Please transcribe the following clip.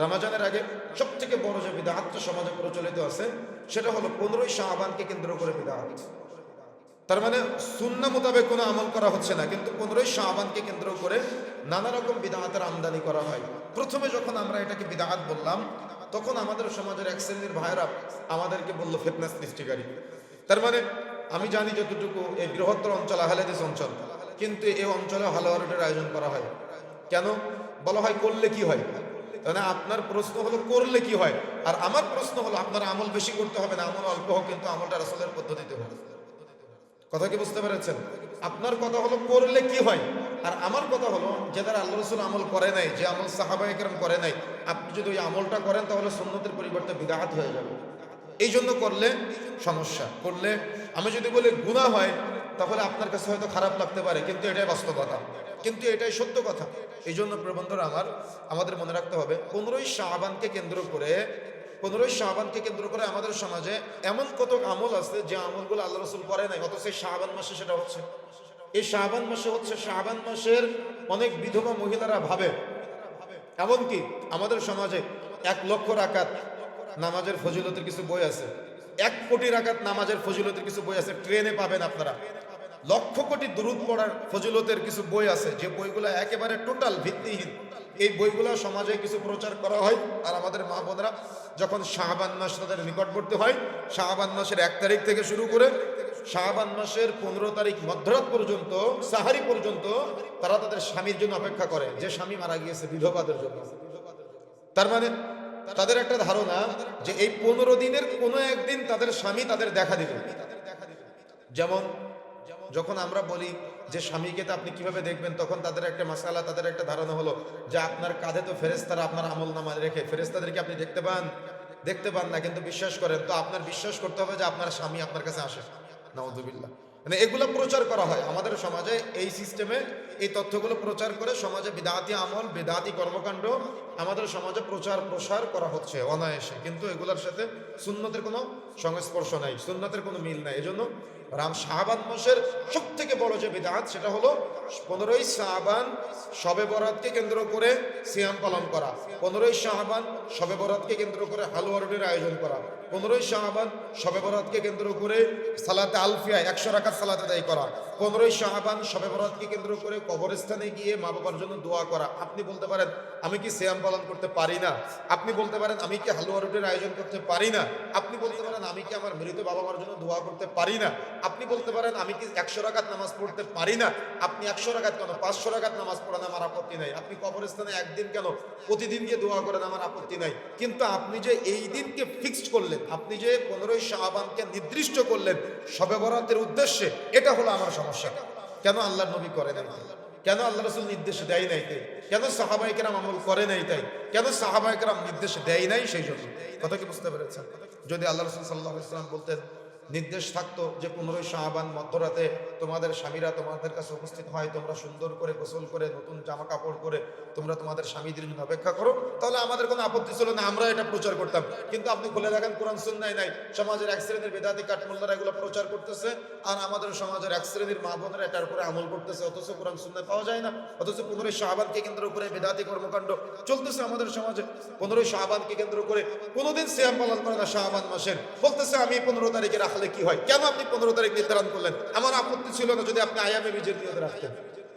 রামাজানের আগে সব থেকে বড় যে বিদাহাতটা সমাজে প্রচলিত আছে, সেটা হলো পনেরোই শাহবানকে কেন্দ্র করে বিদাহাত তার মানে সুন্না মোতাবেক কোনো আমল করা হচ্ছে না, কিন্তু পনেরোই শাহবানকে কেন্দ্র করে নানা রকম বিদাহাতের আমদানি করা হয়। প্রথমে যখন আমরা এটাকে বিদাহাত বললাম, তখন আমাদের সমাজের এক শ্রেণির ভাইয়েরা আমাদেরকে বলল ফিটনেস সৃষ্টিকারী। তার মানে আমি জানি যতটুকু এই বৃহত্তর অঞ্চল আহলেদিস অঞ্চল, কিন্তু এই অঞ্চলে হালোয়ারুটের আয়োজন করা হয়। কেন? বলা হয়, করলে কি হয়? তাহলে আপনার প্রশ্ন হলো, করলে কি হয়? আর আমার প্রশ্ন হলো, আপনার আমল বেশি করতে হবে না, আমল অল্প হোক, কিন্তু আমলটা রাসলের পদ্ধতিতে হবে কথা কি বুঝতে পেরেছেন? আপনার কথা হলো, করলে কি হয়? আর আমার কথা হলো, যে তারা আল্লাহ রসুল আমল করে নাই, যে আমল সাহাবাই কেরম করে নাই, আপনি যদি ওই আমলটা করেন, তাহলে সুন্নতের পরিবর্তে বিদাহাত হয়ে যাবে। এই জন্য করলে সমস্যা। করলে, আমি যদি বলি গুণা হয়, তাহলে আপনার কাছে হয়তো খারাপ লাগতে পারে, কিন্তু এটাই বাস্তবতা। কিন্তু এটাই সত্য কথা। এই জন্য প্রবন্ধরা আমার, আমাদের মনে রাখতে হবে, পনেরোই শাহবানকে কেন্দ্র করে, পনেরোই শাহবানকে কেন্দ্র করে আমাদের সমাজে এমন কত আমল আছে যে আমলগুলো আল্লাহ রসুল করে নাই, অথচ এই শাহবান মাসে সেটা হচ্ছে। এই শাহবান মাসে হচ্ছে শাহবান মাসের অনেক বিধবা মহিলারা ভাবে। এমনকি আমাদের সমাজে এক লক্ষ রাকাত নামাজের ফজিলতের কিছু বই আছে, এক কোটি রাকাত নামাজের ফজিলতের কিছু বই আছে, ট্রেনে পাবেন আপনারা। লক্ষ কোটি দুরুদ পড়ার ফজিলতের কিছু বই আছে। যে বইগুলো একেবারে টোটাল ভিত্তিহীন। এই বইগুলো সমাজে কিছু প্রচার করা হয় আর আমাদের মা বোনরা যখন শাহবান মাস তাদের নিকটবর্তী হয়, শাহবান মাসের এক তারিখ থেকে শুরু করে শাহবান মাসের পনেরো তারিখ মধ্যরাত পর্যন্ত, সাহারি পর্যন্ত তারা তাদের স্বামীর জন্য অপেক্ষা করে। যে স্বামী মারা গিয়েছে বিধবাদের জন্য। তার মানে তাদের একটা ধারণা যে এই পনেরো দিনের কোনো একদিন তাদের স্বামী তাদের দেখা দিবে। যেমন যখন আমরা বলি যে স্বামীকে তো আপনি কীভাবে দেখবেন, তখন তাদের একটা মাসালা, তাদের একটা ধারণা হলো যে আপনার কাঁধে তো ফেরেস্তারা আপনার আমল নামা রেখে ফেরেস্তাদেরকে আপনি দেখতে পান? দেখতে পান না, কিন্তু বিশ্বাস করেন। তো আপনার বিশ্বাস করতে হবে যে আপনার স্বামী আপনার কাছে আসে। নাউজুবিল্লাহ। মানে এগুলো প্রচার করা হয়। আমাদের সমাজে এই সিস্টেমে এই তথ্যগুলো প্রচার করে সমাজে বিদাতি আমল, বিদাতি কর্মকাণ্ড আমাদের সমাজে প্রচার প্রসার করা হচ্ছে অনায়াসে। কিন্তু এগুলোর সাথে সুন্নতের কোনো সংস্পর্শ নাই, সুন্নতের কোনো মিল নাই। এজন্য রাম শাহবান মাসের সব থেকে বড় যে বিদাত সেটা হলো পনেরোই শাহবান শবে বরাতকে কেন্দ্র করে সিয়াম পালন করা, পনেরোই শাহবান শবে বরাতকে কেন্দ্র করে হালুয়া রুটির আয়োজন করা, পনেরোই শাহবান শবে বরাতকে কেন্দ্র করে সালাতে আলফিয়া, একশো রাখার সালাতে দায়ী করা, পনেরোই শাহবান শবে বরাতকে কেন্দ্র করে কবরস্থানে গিয়ে মা বাবার জন্য দোয়া করা। আপনি বলতে পারেন, আমি কি সিয়াম পালন করতে পারি না? আপনি বলতে পারেন, আমি কি হালুয়া রুটির আয়োজন করতে পারি না? আপনি বলতে পারেন আমি কি আমার মৃত বাবা মার জন্য দোয়া করতে পারি না? আপনি বলতে পারেন, আমি কি একশো রাকাত নামাজ পড়তে পারি না? আপনি একশো রাকাত কেন? পাঁচশো রাকাত নামাজ পড়েন আমার আপত্তি নাই। আপনি কবরস্থানে একদিন কেন? প্রতিদিন গিয়ে দোয়া করেন আমার আপত্তি নাই। কিন্তু আপনি যে এই দিনকে ফিক্সড করলেন, আপনি যে পনেরোই শাহবানকে নির্দিষ্ট করলেন সবে বরাতের উদ্দেশ্যে, এটা হলো আমার সমস্যা। কেন আল্লাহ নবী করেন নাই কেন আল্লাহ রসুল নির্দেশ দেয় নাই তাই? কেন সাহাবাহিকেরাম আমল করে নাই তাই? কেন সাহাবাহিকেরাম নির্দেশ দেয় নাই সেই জন্য? কথা কি বুঝতে পেরেছেন? যদি আল্লাহ রসুল সাল্লাহ ইসলাম বলতেন নির্দেশ থাকতো যে পনেরোই শাহবান মধ্যরাতে তোমাদের স্বামীরা তোমাদের কাছে উপস্থিত হয়, তোমরা সুন্দর করে গোসল করে, নতুন জামা কাপড় করে তোমরা তোমাদের স্বামীদের জন্য অপেক্ষা করো। তাহলে আমাদের কোনো আপত্তি ছিল না, আমরা এটা প্রচার করতাম। কিন্তু আপনি খুলে দেখেন, কোরআন সুন্নাই নাই। সমাজের এক শ্রেণির বেদাতি কাঠমোল্লারা এগুলো প্রচার করতেছে আর আমাদের সমাজের এক শ্রেণির মা বোনেরা এটার উপরে আমল করতেছে। অথচ কোরআন সুন্নায় পাওয়া যায় না। অথচ পনেরোই শাহবানকে কেন্দ্র করে বেদাতি কর্মকাণ্ড চলতেছে আমাদের সমাজে। পনেরোই শাহবানকে কেন্দ্র করে কোনোদিন সিয়াম পালন করে না শাহবান মাসের। বলতেছে, আমি পনেরো তারিখে রাখলে কি হয়? কেন আপনি পনেরো তারিখ নির্ধারণ করলেন? আমার আপত্তি ছিল না যদি আপনি আয়ামে নিয়ত রাখতেন।